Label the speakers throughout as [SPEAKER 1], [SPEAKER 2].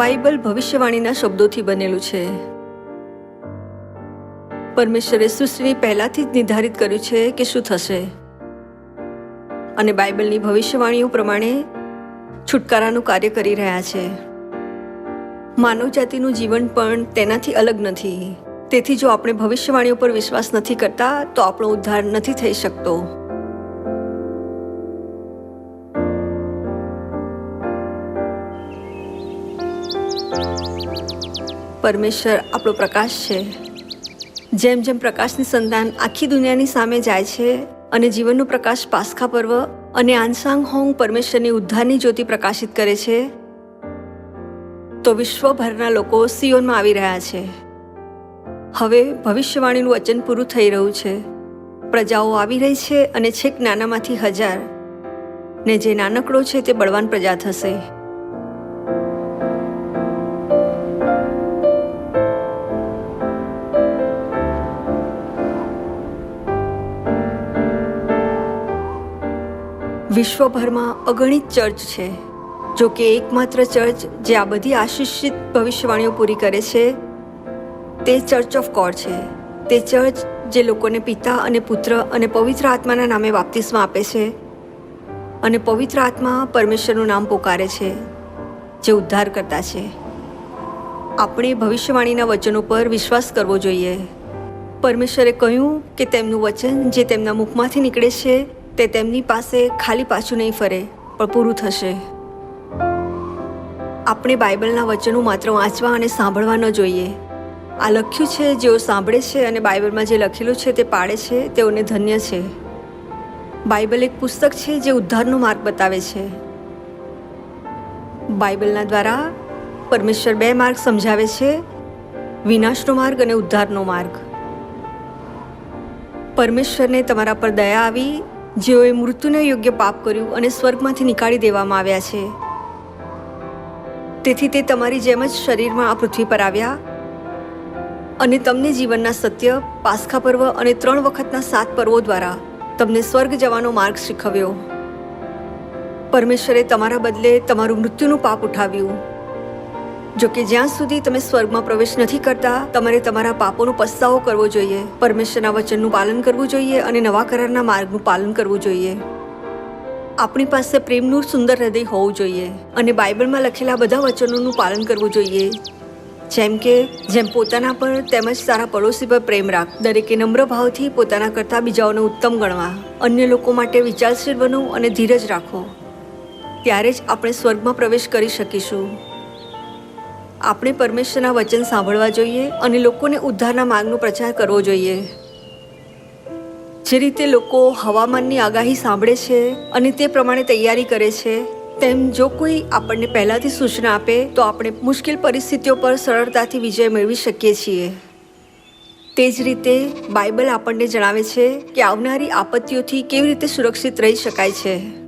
[SPEAKER 1] Bible ભવિષ્યવાણીના શબ્દોથી બનેલું છે. પરમેશ્વરે સૃષ્ટિની પહેલાથી જ નિર્ધારિત કર્યું છે કે શું થશે. અને બાઇબલની ભવિષ્યવાણીઓ પ્રમાણે છુટકારાનું કાર્ય કરી રહ્યા છે. માનવજાતિનું જીવન પણ તેનાથી અલગ નથી. તેથી જો આપણે ભવિષ્યવાણીઓ પર વિશ્વાસ નથી કરતા, તો આપણો ઉદ્ધાર નથી થઈ શકતો. પરમેશ્વર આપણો પ્રકાશ છે. જેમ જેમ પ્રકાશની સંતાન આખી દુનિયાની સામે જાય છે અને જીવનનો પ્રકાશ પાસખા પર્વ અને આનસાંગ હોંગ પરમેશ્વરની ઉદ્ધારની જ્યોતિ પ્રકાશિત કરે છે, તો વિશ્વભરના લોકો સિયોનમાં આવી રહ્યા છે. હવે ભવિષ્યવાણીનું વચન પૂરું થઈ રહ્યું છે. પ્રજાઓ આવી રહી છે અને છેક નાનામાંથી હજાર ને જે નાનકડો છે તે બળવાન પ્રજા થશે. વિશ્વભરમાં અગણિત ચર્ચ છે. જો કે એકમાત્ર ચર્ચ જે આ બધી આશીષિત ભવિષ્યવાણીઓ પૂરી કરે છે, તે ચર્ચ ઓફ ગોડ છે. તે ચર્ચ જે લોકોને પિતા અને પુત્ર અને પવિત્ર આત્માના નામે બાપ્તિસ્મા આપે છે અને પવિત્ર આત્મા પરમેશ્વરનું નામ પોકારે છે, જે ઉદ્ધાર કરતા છે. આપણે ભવિષ્યવાણીના વચનો પર વિશ્વાસ કરવો જોઈએ. પરમેશ્વરે કહ્યું કે તેમનું વચન જે તેમના મુખમાંથી નીકળે છે તે તેમની પાસે ખાલી પાછું નહીં ફરે, પણ પૂરું થશે. આપણે બાઇબલના વચનો માત્ર વાંચવા અને સાંભળવા ન જોઈએ. આ લખ્યું છે, જેઓ સાંભળે છે અને બાઇબલમાં જે લખેલું છે તે પાડે છે તેઓને ધન્ય છે. બાઇબલ એક પુસ્તક છે જે ઉદ્ધારનો માર્ગ બતાવે છે. બાઇબલના દ્વારા પરમેશ્વર બે માર્ગ સમજાવે છે, વિનાશનો માર્ગ અને ઉદ્ધારનો માર્ગ. પરમેશ્વરને તમારા પર દયા આવી જેઓએ મૃત્યુને યોગ્ય પાપ કર્યું અને સ્વર્ગમાંથી નીકાળી દેવામાં આવ્યા છે. તેથી તે તમારી જેમ જ શરીરમાં આ પૃથ્વી પર આવ્યા અને તમને જીવનના સત્ય, પાસખા પર્વ અને ત્રણ વખતના સાત પર્વો દ્વારા તમને સ્વર્ગ જવાનો માર્ગ શીખવ્યો. પરમેશ્વરે તમારા બદલે તમારું મૃત્યુનું પાપ ઉઠાવ્યું. જો કે જ્યાં સુધી તમે સ્વર્ગમાં પ્રવેશ નથી કરતા, તમારે તમારા પાપોનો પસ્તાવો કરવો જોઈએ. પરમેશ્વરના વચનનું પાલન કરવું જોઈએ અને નવા કરારના માર્ગનું પાલન કરવું જોઈએ. આપણી પાસે પ્રેમનું સુંદર હૃદય હોવું જોઈએ અને બાઇબલમાં લખેલા બધા વચનોનું પાલન કરવું જોઈએ. જેમ કે, જેમ પોતાના પર તેમજ સારા પડોશી પર પ્રેમ રાખ. દરેકે નમ્ર ભાવથી પોતાના કરતાં બીજાઓને ઉત્તમ ગણવા. અન્ય લોકો માટે વિચારશીલ બનો અને ધીરજ રાખો. ત્યારે જ આપણે સ્વર્ગમાં પ્રવેશ કરી શકીશું. આપણે પરમેશ્વરના વચન સાંભળવા જોઈએ અને લોકોને ઉદ્ધારના માર્ગનો પ્રચાર કરવો જોઈએ. જે રીતે લોકો હવામાનની આગાહી સાંભળે છે અને તે પ્રમાણે તૈયારી કરે છે, તેમ જો કોઈ આપણને પહેલાંથી સૂચના આપે, તો આપણે મુશ્કેલ પરિસ્થિતિઓ પર સરળતાથી વિજય મેળવી શકીએ છીએ. તે જ રીતે બાઇબલ આપણને જણાવે છે કે આવનારી આપત્તિઓથી કેવી રીતે સુરક્ષિત રહી શકાય છે.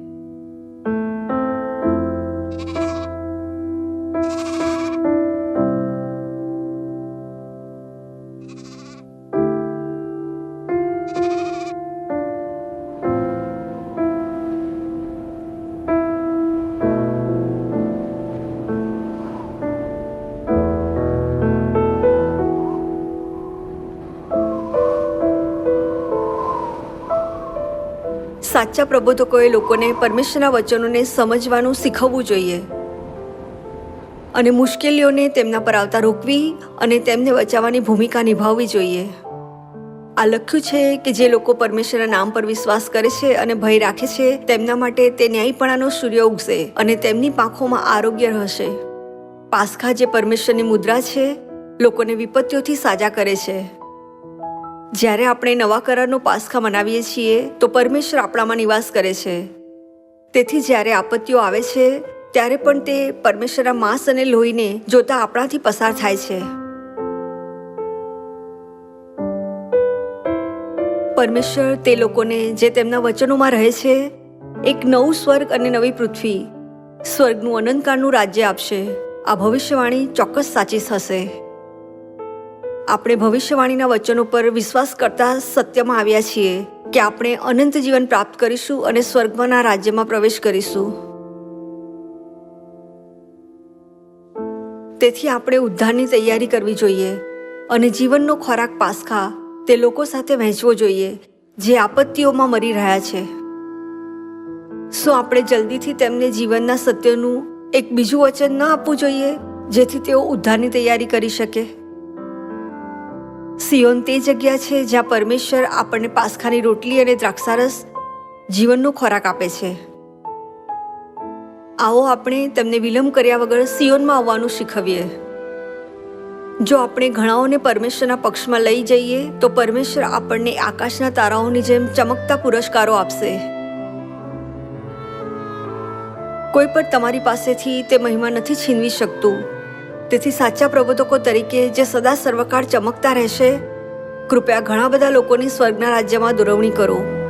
[SPEAKER 1] સાચા પ્રબોધકોએ લોકોને પરમેશ્વરના વચનોને સમજવાનું શીખવવું જોઈએ. અને મુશ્કેલીઓને તેમના પર આવતા રોકવી અને તેમને બચાવવાની ભૂમિકા નિભાવવી જોઈએ. આ લખ્યું છે કે જે લોકો પરમેશ્વરના નામ પર વિશ્વાસ કરે છે અને ભય રાખે છે, તેમના માટે તે ન્યાયપણાનો સૂર્ય ઉગશે અને તેમની પાંખોમાં આરોગ્ય રહેશે. પાસખા જે પરમેશ્વરની મુદ્રા છે, લોકોને વિપત્તિઓથી સાજા કરે છે. જ્યારે આપણે નવા કરારનો પાસખા મનાવીએ છીએ, તો પરમેશ્વર આપણામાં નિવાસ કરે છે. તેથી જ્યારે આપત્તિઓ આવે છે, ત્યારે પણ તે પરમેશ્વરના માંસ અને લોહીને જોતા આપણાથી પસાર થાય છે. પરમેશ્વર તે લોકોને જે તેમના વચનોમાં રહે છે, એક નવું સ્વર્ગ અને નવી પૃથ્વી, સ્વર્ગનું અનંતકાળનું રાજ્ય આપશે. આ ભવિષ્યવાણી ચોક્કસ સાચી થશે. આપણે ભવિષ્યવાણીના વચનો પર વિશ્વાસ કરતા સત્યમાં આવ્યા છીએ કે આપણે અનંત જીવન પ્રાપ્ત કરીશું અને સ્વર્ગમાંના રાજ્યમાં પ્રવેશ કરીશું. તેથી આપણે ઉદ્ધારની તૈયારી કરવી જોઈએ અને જીવનનો ખોરાક પાસખા તે લોકો સાથે વહેંચવો જોઈએ જે આપત્તિઓમાં મરી રહ્યા છે. શું આપણે જલ્દીથી તેમને જીવનના સત્યનું એક બીજું વચન ન આપવું જોઈએ જેથી તેઓ ઉદ્ધારની તૈયારી કરી શકે? સિયોન તે જગ્યા છે જ્યાં પરમેશ્વર આપણને પાસખાની રોટલી અને દ્રાક્ષારસ જીવનનો ખોરાક આપે છે. આવો આપણે તેમને વિલંબ કર્યા વગર સિયોનમાં આવવાનું શીખવીએ. જો આપણે ઘણાઓને પરમેશ્વરના પક્ષમાં લઈ જઈએ, તો પરમેશ્વર આપણને આકાશના તારાઓની જેમ ચમકતા પુરસ્કારો આપશે. કોઈ પણ તમારી પાસેથી તે મહિમા નથી છીનવી શકતું. તેથી સાચા પ્રબોધકો તરીકે જે સદા સર્વકાળ ચમકતા રહેશે, કૃપયા ઘણા બધા લોકોની સ્વર્ગના રાજ્યમાં દોરવણી કરો.